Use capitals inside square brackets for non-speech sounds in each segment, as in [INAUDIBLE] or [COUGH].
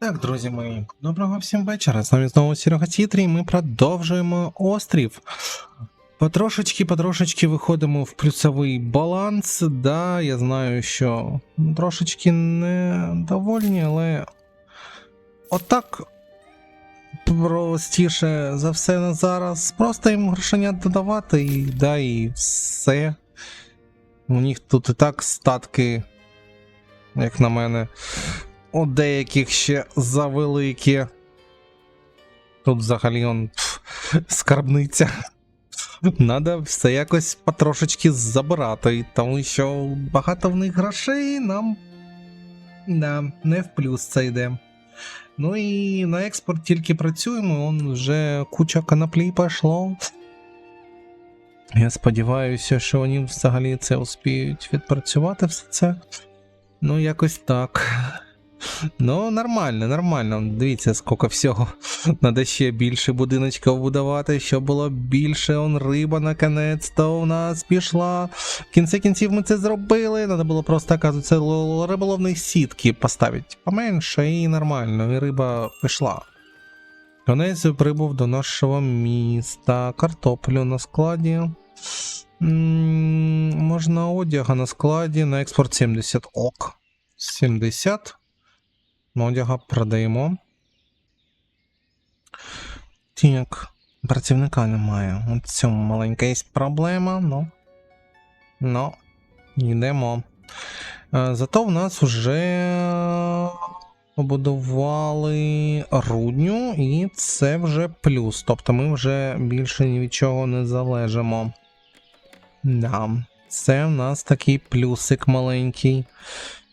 Так, друзі мої, доброго всім вечора. З вами знову Серега Тітрі, і ми продовжуємо острів. Потрошечки, потрошечки виходимо в плюсовий баланс. Да, я знаю, що трошечки недовольні, але отак простіше за все на зараз. Просто їм грошенят додавати і да, і все. У них тут і так статки, як на мене у деяких ще завеликі. Тут взагалі он скарбниця. Надо все якось потрошечки забирати, тому що багато в них грошей нам да, не в плюс це йде. Ну і на експорт тільки працюємо, он вже куча коноплі пішло. Я сподіваюся, що вони взагалі це успіють відпрацювати все це. Ну, якось так. Ну, нормально, нормально. Дивіться, скільки всього. [LAUGHS] Надо ще більше будиночків будувати, щоб було більше. Он риба наконець-то у нас пішла. В кінці кінців ми це зробили. Надо було просто, оказується, риболовні сітки поставити поменше і нормально, і риба пішла. Конець прибув до нашого міста. Картоплю на складі. Можна одяга на складі на експорт 70 ок. 70. Одяга продаємо. Так, працівника немає. От в цьому маленька є проблема, ну. Ну, йдемо. Е, Зато в нас вже побудували рудню, і це вже плюс. Тобто ми вже більше ні від чого не залежимо. Да, це в нас такий плюсик маленький.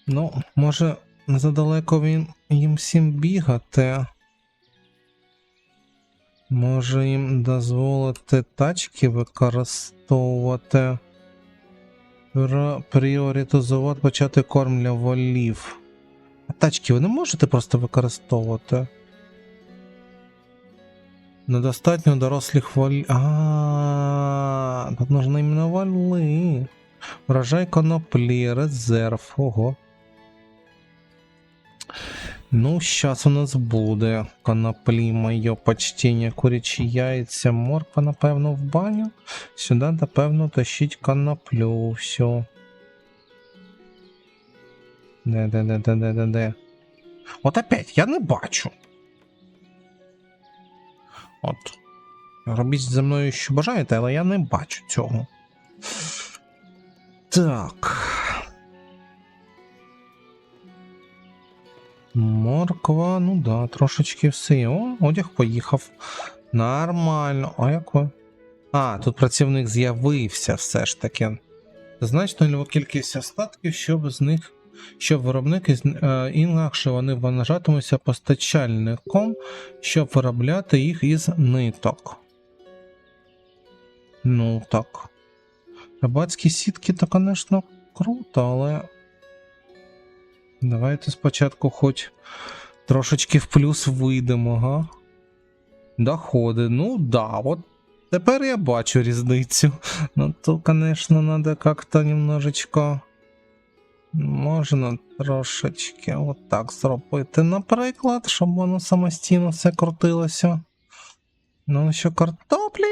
Ну, може, задалеко він їм всім бігати. Може їм дозволити тачки використовувати. Пріоритизувати почати корм для волів. А тачки ви не можете просто використовувати. Недостатньо дорослих волів. А, тут нужно іменно вали. Врожай коноплі, резерв. Ого. Ну, сейчас у нас буде коноплі, моє почтення, курячі яйця, морква, напевно, в баню. Сюди, напевно, тащить коноплю. Все. Де, де, де, де, де, де, де. От опять, я не бачу. От. Робіть зі мною, що бажаєте, але я не бачу цього. Так. Морква, ну да, трошечки все. О, одяг поїхав. Нормально. А як ви? А, тут працівник з'явився все ж таки. Значно нульова кількість остатків, щоб з них. Щоб виробники е, інакше вони вважатимуться постачальником, щоб виробляти їх із ниток. Ну так. Рибацькі сітки, то, звісно, круто, але. Давайте спочатку хоч трошечки в плюс вийдемо, га? Доходи. Ну да, от тепер я бачу різницю. Ну то, звісно, треба як-то немножечко. Можна трошечки отак зробити, наприклад, щоб воно самостійно все крутилося. Ну, що картоплі.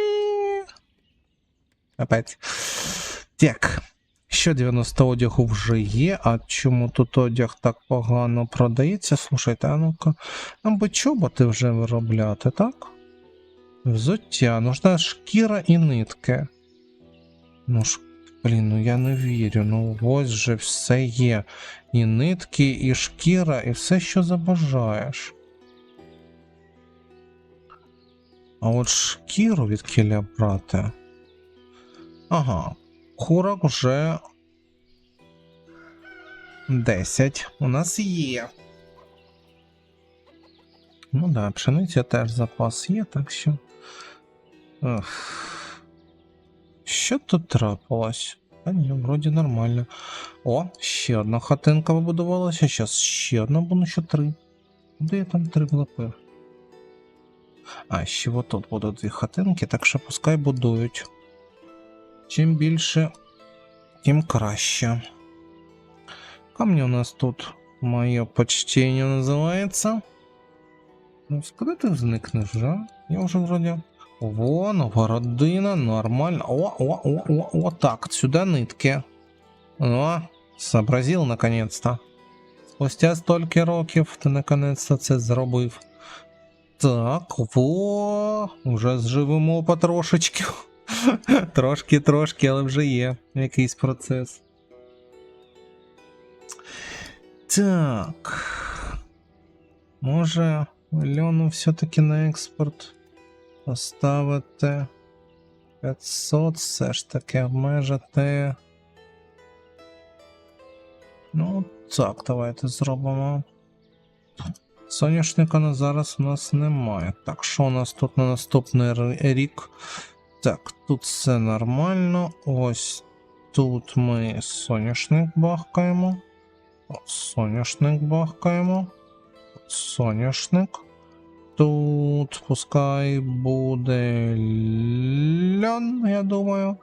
Опять. Так. Ще 90 одягу вже є, а чому тут одяг так погано продається? Слушайте, а ну-ка, нам би чоботи вже виробляти, так? Взуття, нужна шкіра і нитки. Ну ж, блін, ну я не вірю. Ну ось же все є. І нитки, і шкіра, і все, що забажаєш. А от шкіру від кіля брати. Ага, курок вже 10 у нас є. Ну да, пшениця теж запас є, так що. Ех. Що тут трапилось? А ні, вроді нормально. О, ще одна хатинка вибудувалася. Зараз ще одна, бо ну ще три. Де я там три влепив? А, ще отут будуть дві хатинки, так що пускай будують. Чим більше, тим краще. Камні у нас тут моє почтення називається. Ну, Коли ти зникнеш, вже? Я вже вроді. Во, нова родина, нормально. О, о, о, о, о, так, сюди нитки. О, сообразил наконец-то. Спустя стільки років ти наконець-то це зробив. Так, во, вже зживемо потрошечки. [LAUGHS] Трошки-трошки, але вже є якийсь процес. Так. Може, Льону все-таки на експорт поставити 500, все ж таки обмежити. Ну, так, давайте зробимо. Соняшника на зараз у нас немає. Так, що у нас тут на наступний рік? Так, тут все нормально. Ось тут ми соняшник бахкаємо. Соняшник бахкаємо. Соняшник. Тут пускай буде льон, я думаю.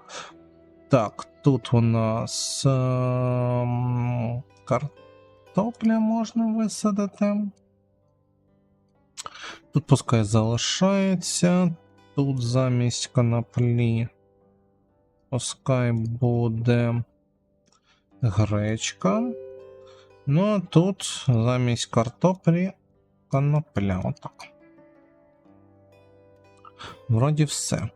Так, тут у нас ем, картопля можна висадити. Тут пускай залишається. Тут замість коноплі пускай буде гречка. Ну а тут замість картоплі конопля. Отак. Вроді все.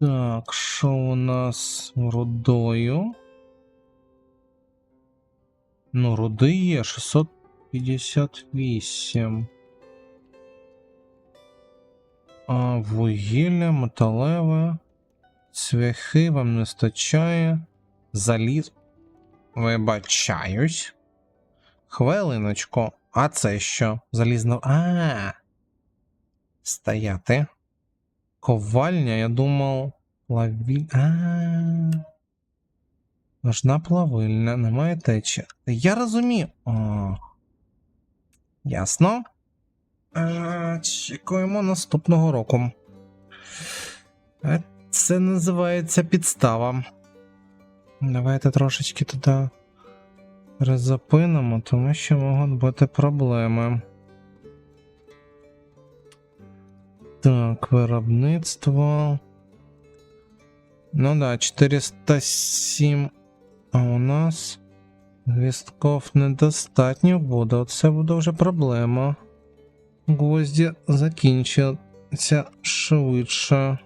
Так, що у нас рудою? Ну, руди є 658. А вугілля, металеве, цвяхи вам не стачає. Заліз. Вибачаюсь. Хвилиночку. А це що? Залізно. А. Стояти. Ковальня, я думав. Плавіль. А. Нужна плавильня, немає течі. Я розумію. О. Ясно. Е, Чекаємо наступного року. Е, Це називається підстава. Давайте трошечки туди призупинимо, тому що можуть бути проблеми. Так, виробництво. Ну да, 407. А у нас гвістков недостатньо буде. Оце буде вже проблема. Гвозді закінчаться швидше.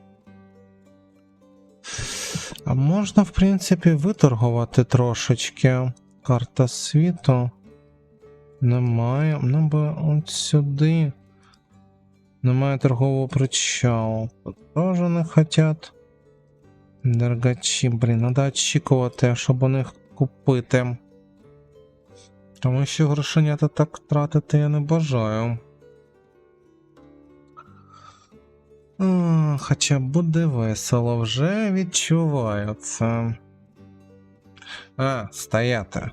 А можна, в принципі, виторгувати трошечки. Карта світу. Немає. Нам би от сюди. Немає торгового причалу. Теж не хотять. Дергачі, блін, треба очікувати, щоб у них купити. Тому що грошенята так тратити я не бажаю. А, Хоча буде весело, вже відчуваю це. А, стояти.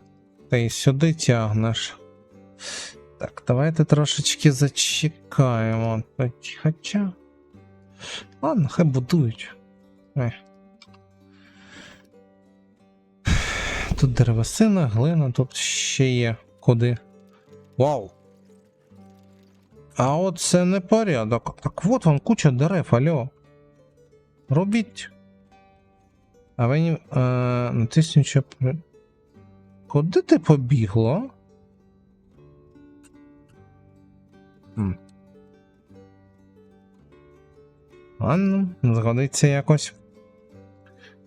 Ти сюди тягнеш. Так, давайте трошечки зачекаємо. Хоча. Ладно, хай будують. Ой. Тут деревесина, глина, тут ще є куди. Вау! А от це не порядок. Так от вам куча дерев, алло. Робіть. А ви. Е, натисніть, щоб. Куди ти побігло? Хм. Ладно, згодиться якось.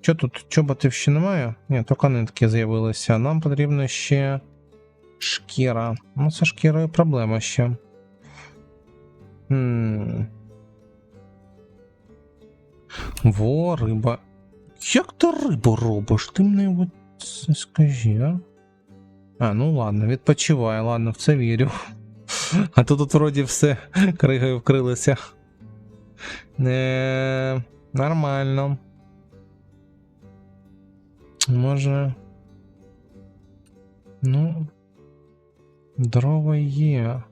Що тут чоботів ще немає? Ні, тільки нитки з'явилися. Нам потрібна ще шкіра. Ну, це шкірою проблема ще. Хм. Во, риба. Як ти рибу робиш? Ти мені от скажи, а? А, ну ладно, відпочивай, ладно, в це вірю. А то тут вроді все кригою вкрилося. Не, нормально. Може. Ну. Дрова є.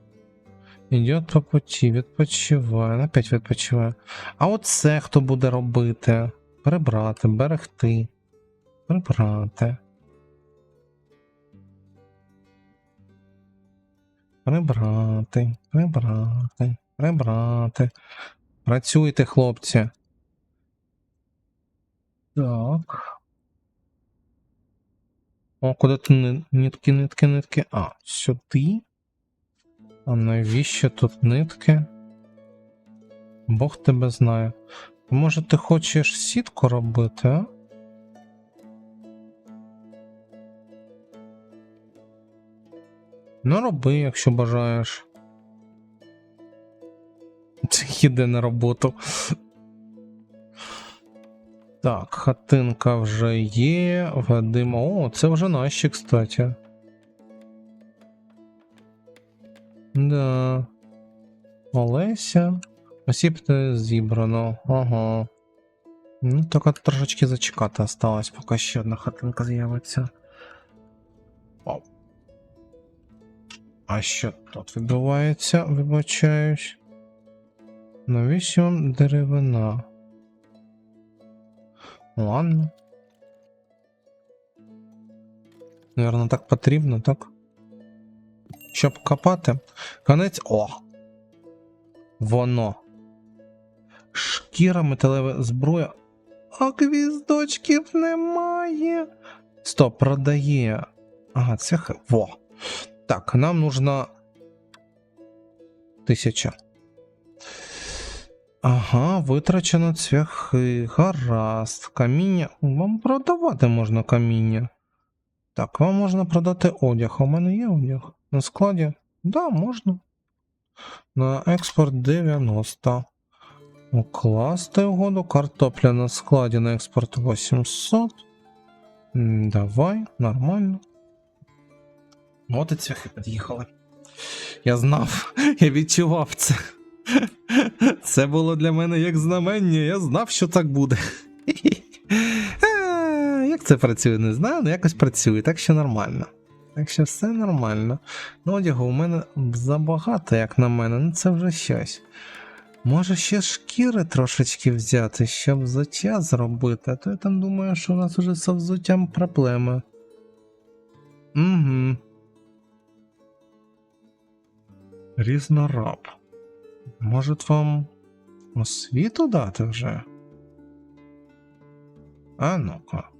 Ідет по путі, відпочиває. Опять відпочиває. А оце хто буде робити? Прибрати, берегти. Прибрати. Прибрати, прибрати, прибрати. Працюйте, хлопці. Так. О, куди ти ни- нитки, нитки, нитки? А, сюди. А навіщо тут нитки? Бог тебе знає. Може, ти хочеш сітку робити, а? Ну, роби, якщо бажаєш. Це їде на роботу. Так, хатинка вже є. Вадима. О, це вже наші, кстати. Да. Олеся. Не зібрано. Ага. Ну, тільки трошечки зачекати осталось, поки ще одна хатинка з'явиться. А що тут відбувається, вибачаюсь? Навіщо вам деревина? Ладно. Наверно, так потрібно, так? Щоб копати. Конець. О! Воно. Шкіра, металева зброя. А гвіздочків немає. Стоп, продає. Ага, це х... Во. Так, нам нужна тисяча. Ага, витрачено цвяхи. Гаразд. Каміння. Вам продавати можна каміння. Так, вам можна продати одяг. У мене є одяг. На складі? Да, можна. На експорт 90. Укласти угоду. Картопля на складі на експорт 800. Давай, нормально. От і цвяхи під'їхали. Я знав, [LAUGHS] я відчував це. [LAUGHS] Це було для мене як знамення, я знав, що так буде. [LAUGHS] Це працює, не знаю, але якось працює, так що нормально. Так що все нормально. Ну, одягу у мене забагато, як на мене, ну це вже щось. Може ще шкіри трошечки взяти, щоб взуття зробити, а то я там думаю, що у нас уже з взуттям проблеми. Угу. Різнораб. Може вам освіту дати вже? А ну-ка.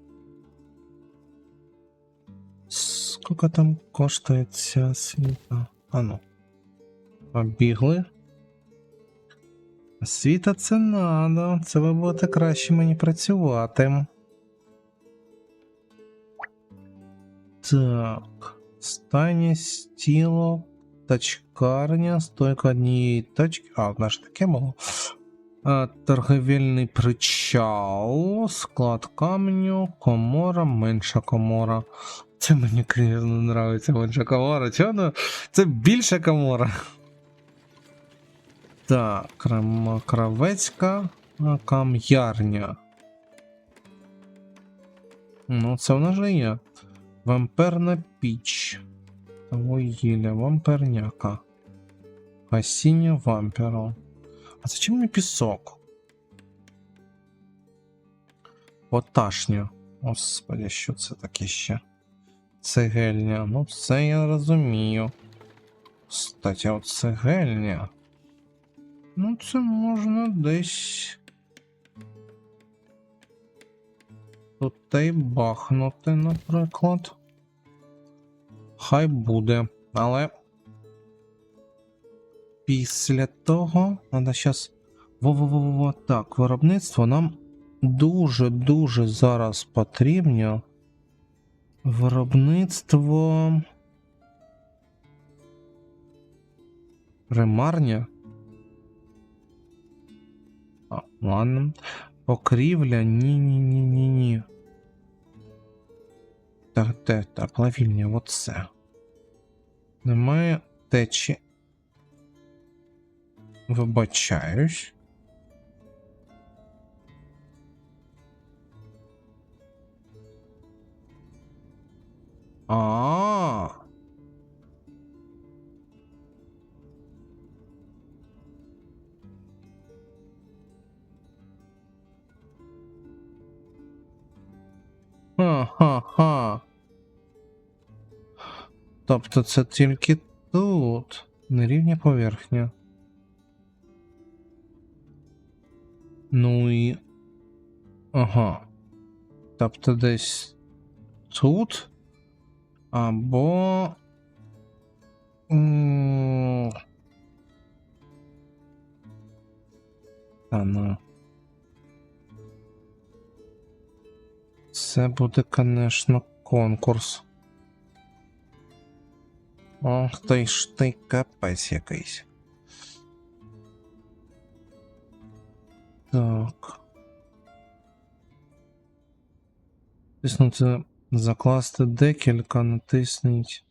Сколько там коштує ця освіта? А ну. Побігли. Освіта це надо. Це ви будете краще мені працювати. Так. Стайня, стіло, тачкарня, стойка однієї тачки. А, одна ж таке було. А, торговельний причал, склад каменю, комора, менша комора. Це мені звісно, нравиться менша комора. Чого? Це більша комора. Так, кравецька кам'ярня. Ну, це вона же є. Вамперна піч. Вугілля, вамперняка. Гасіння вамперу. А зачем мені пісок? Поташня. Господи, що це таке ще? Цегельня. Ну, це я розумію. Кстати, от цегельня. Ну, це можна десь. Тут та й бахнути, наприклад. Хай буде, але після того треба зараз. Во-во-во-во, так, виробництво нам дуже-дуже зараз потрібно. Виробництво. Ремарня. А, ладно. Покрівля. Ні-ні-ні-ні-ні. Так, так, так, плавільня, от це. Немає течі. Вибачаюсь. А. Ха-ха-ха. Тобто це тільки тут. Нерівня поверхня. Ну і. Ага. Тобто десь тут. Або. Та ну. Це буде, конечно, конкурс. Ох ти ж ти капець якийсь. Так. Тиснути закласти декілька, натисніть.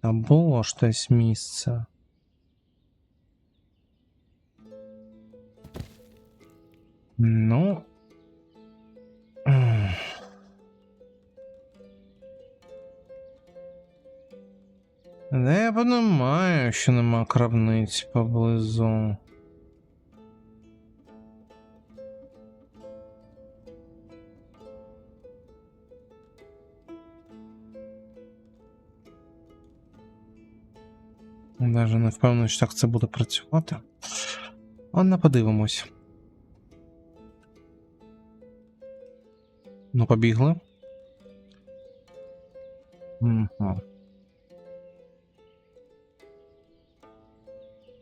Та було ж десь місце. Ну. Да я понимаю, що нема крамниць поблизу. Даже не впевнений, що так це буде працювати. Ладно, подивимось. Ну, побігли. Угу.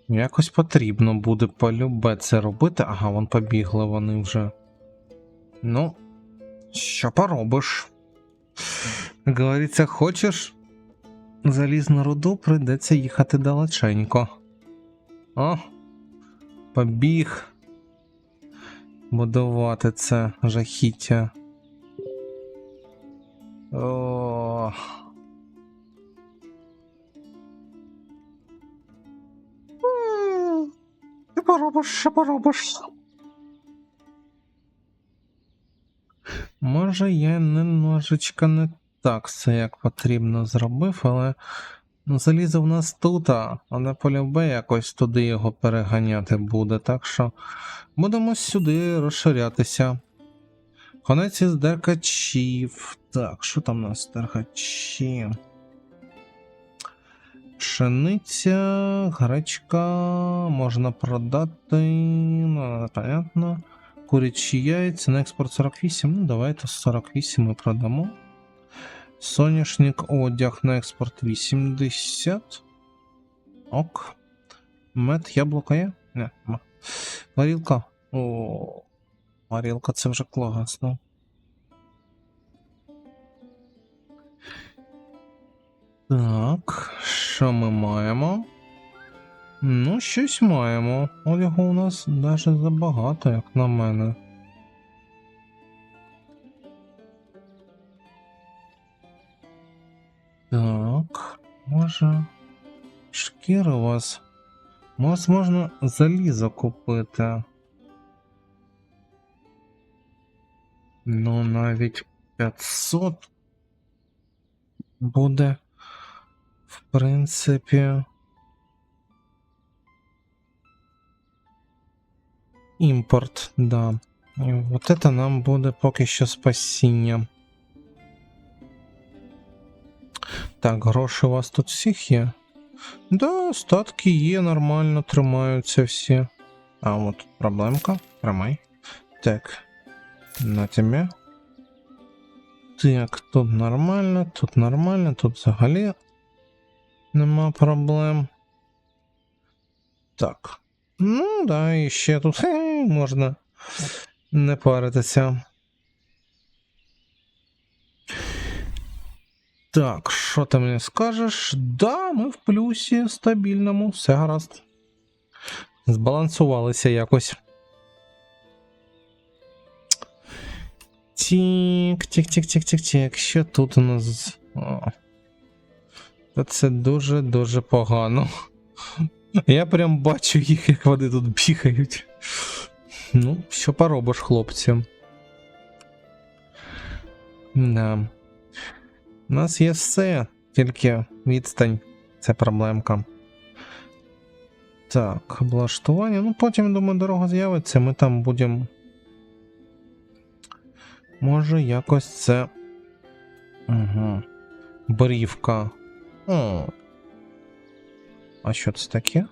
Якось потрібно буде полюбе це робити. Ага, вон побігли вони вже. Ну, що поробиш? Говориться, хочеш залізну руду, прийдеться їхати далеченько. О, побіг будувати це жахіття. О. Що поробиш, що поробиш? Може, я немножечко не так все як потрібно зробив, але ну, залізо в нас тут, а не полюбе якось туди його переганяти буде. Так що будемо сюди розширятися. Конець із деркачів. Так, що там у нас деркачі? Пшениця, гречка, можна продати. Ну, понятно. Курячі яйця на експорт 48. Ну, давайте 48 ми продамо. Соняшник одяг на експорт 80. Ок. Мед, яблуко є? Не. Варілка. О, варілка це вже класно. Так, що ми маємо? Ну, щось маємо. Одягу у нас навіть забагато, як на мене. Так, може. Шкіри у вас. Може, можна залізо купити. Ну, навіть 500 буде. В принципі. Імпорт, да. І от это нам буде поки що спасіння. Так, гроші у вас тут всіх є? Да, статки є, нормально тримаються всі. А от проблемка. Тримай. Так. На тебе. Так, тут нормально, тут нормально, тут взагалі нема проблем. Так. Ну, да, і ще тут [LAUGHS] хе, можна не паритися. Так, що ти мені скажеш? Да, ми в плюсі стабільному, все гаразд. Збалансувалися якось. Тік, тік, тік, тік, тік, тік. Що тут у нас? О. Та Це дуже-дуже погано. Я прям бачу їх, як вони тут бігають. Ну, що поробиш, хлопці. Да. У нас є все, тільки відстань. Це проблемка. Так, облаштування. Ну, потім, думаю, дорога з'явиться, ми там будемо. Може, якось це. Угу. Борівка. О. А що це таке?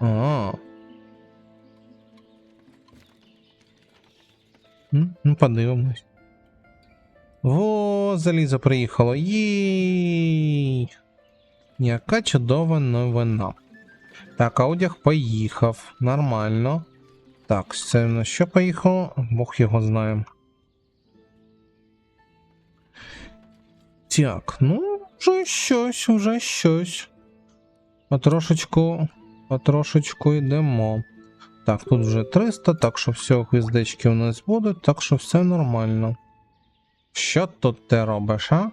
А. М, подивимось. Во, залізо приїхало. Їй. Яка чудова новина. Так, одяг поїхав. Нормально. Так, це на що поїхало? Бог його знає. Так, ну, вже щось, вже щось. Потрошечку, потрошечку йдемо. Так, тут вже 300, так що все, гвіздечки у нас будуть, так що все нормально. Що тут ти робиш, а?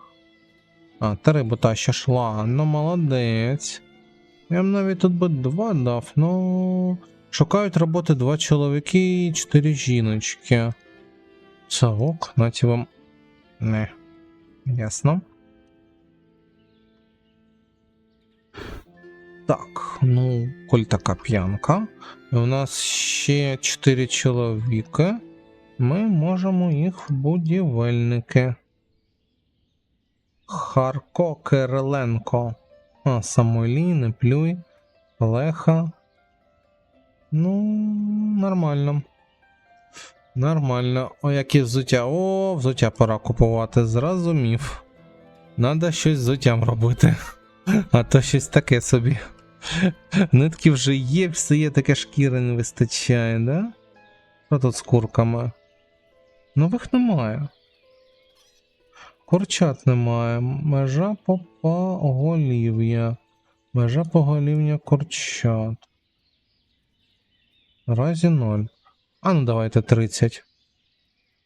А, ти рибу тащиш, ладно, молодець. Я б навіть тут би два дав, ну. Шукають роботи два чоловіки і чотири жіночки. Це ок, наті вам. Не. Ясно. Так, ну, коль така п'янка. У нас ще 4 чоловіки. Ми можемо їх в будівельники. Харко Кириленко. А, Самуйлі, не плюй. Леха. Ну, нормально. Нормально. О, які взуття. О, взуття пора купувати. Зрозумів. Надо щось з взуттям робити. [LAUGHS] А то щось таке собі. Нитки вже є, все є, таке шкіри не вистачає, да? Що тут з курками? Нових немає. Курчат немає. Межа поголів'я. Межа поголів'я курчат. Разі 0. А ну давайте 30.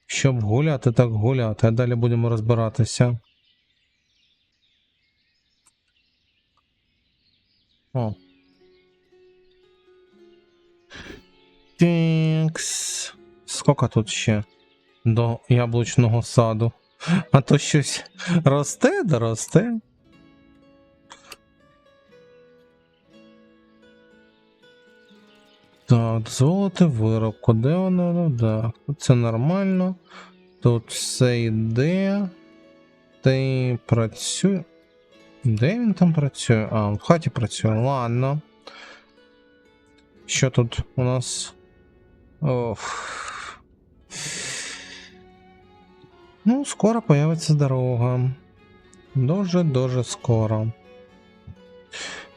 Щоб гуляти, так гуляти, а далі будемо розбиратися. О. Текс. Скільки тут ще до яблучного саду? А то щось росте, да росте. Так, дозволити виробку. Де воно? Ну так. Це нормально. Тут все йде. Ти працює. Де він там працює? А, в хаті працює. Ладно. Що тут у нас? Оф. Ну, скоро появиться дорога. Дуже-дуже скоро.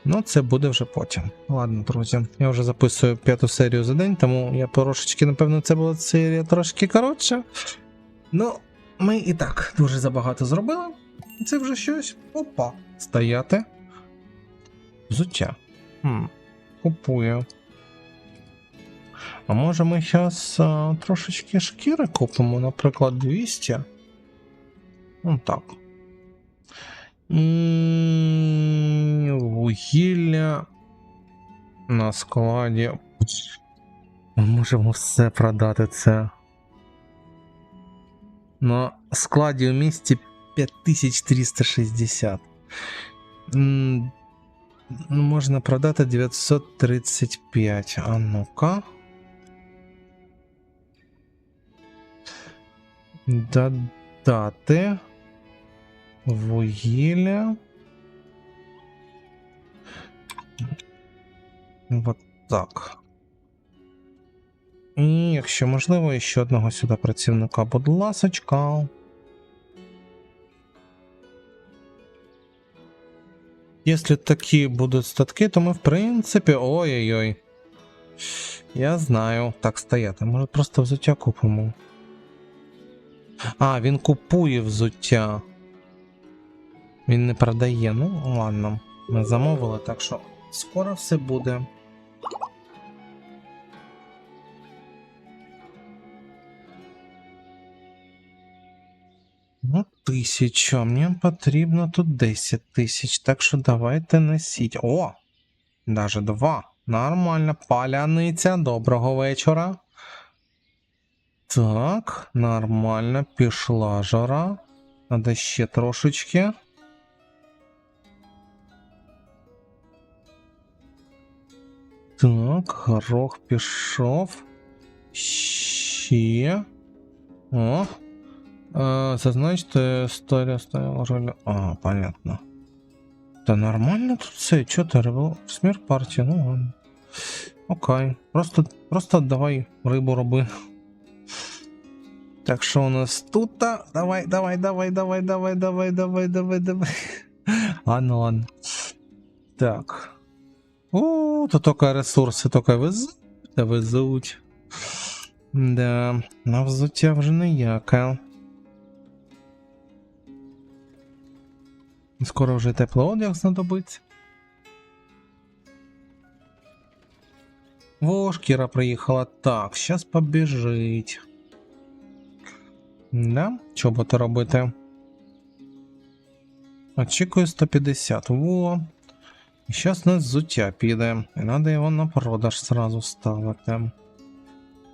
Ну, це буде вже потім. Ладно, друзі. Я вже записую п'яту серію за день, тому я трошечки, напевно, це була серія трошки коротша. Ну, ми і так дуже забагато зробили. Це вже щось. Опа. Стояти. Взуття. Хм. Купую. А може ми зараз трошечки шкіри купимо, наприклад, 200. Ну так. І вугілля на складі. Ми можемо все продати це. На складі у місті 5360. Можна продати 935. А ну-ка. Додати. Вугілля. Вот так. І якщо можливо, ще одного сюди працівника, будь ласочка. Якщо такі будуть статки, то ми в принципі. Ой-ой-ой. Я знаю. Так, стояти. Може просто взуття купимо. А, він купує взуття. Він не продає. Ну, ладно. Ми замовили, так що скоро все буде. Ну. Мені потрібно тут 10 тисяч, так що давайте несіть. О! Даже два. Нормально. Паляниця. Доброго вечора. Так, нормально. Пішла жара. Надо ще трошечки. Так, горох пішов. Ще. О. Е, зазначте історія стояла роль. А, понятно. Та нормально тут все, чо ти робив? Смерть партії, ну ладно. Окей. Просто, просто давай рибу роби. Так, що у нас тут? Давай, давай, давай, давай, давай, давай, давай, давай, давай. Ладно, ладно. Так. О, то тільки ресурси тільки везуть, та везуть. Да, на взуття вже ніяке. Скоро вже теплий одяг знадобиться. Во, шкіра приїхала. Так, щас побіжить. Да? Буде робити? Очікую 150. Во. І зараз нас взуття піде. І треба його на продаж сразу ставити.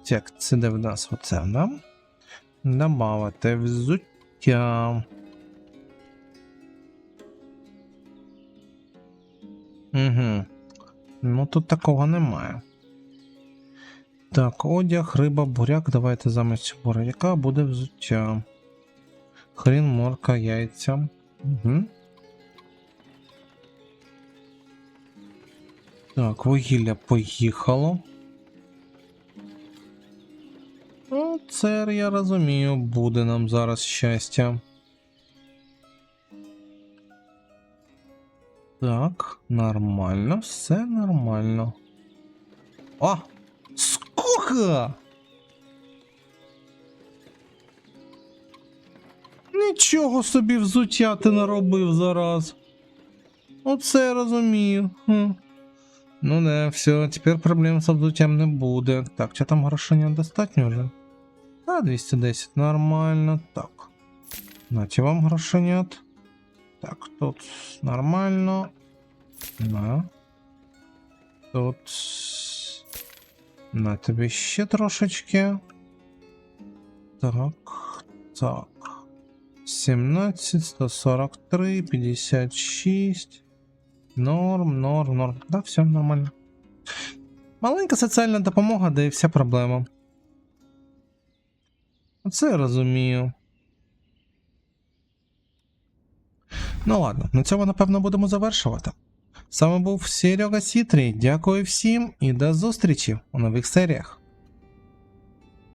Так, це де в нас оце, да? Добавити взуття. Угу. Ну тут такого немає. Так, одяг, риба, буряк. Давайте замість буряка буде взуття. Хрін, морка, яйця. Угу. Так, вугілля поїхало. Ну, це я розумію, буде нам зараз щастя. Так, нормально, все нормально. О! Скука! Нічого собі взуття ти наробив зараз. Оце я розумію. Хм. Ну не, все, тепер проблем з взуттям не буде. Так, чи там грошення достатньо вже? А, 210, нормально. Так. Наті вам грошенят. Так, тут нормально. На. Тут. На тобі ще трошечки. Так. Так. 17, 143, 56. Норм, норм, норм. Да, все нормально. Маленька соціальна допомога, де і вся проблема. Це я розумію. Ну ладно, на цьому напевно будемо завершувати. З вами був Серега Сітрій. Дякую всім і до зустрічі у нових серіях.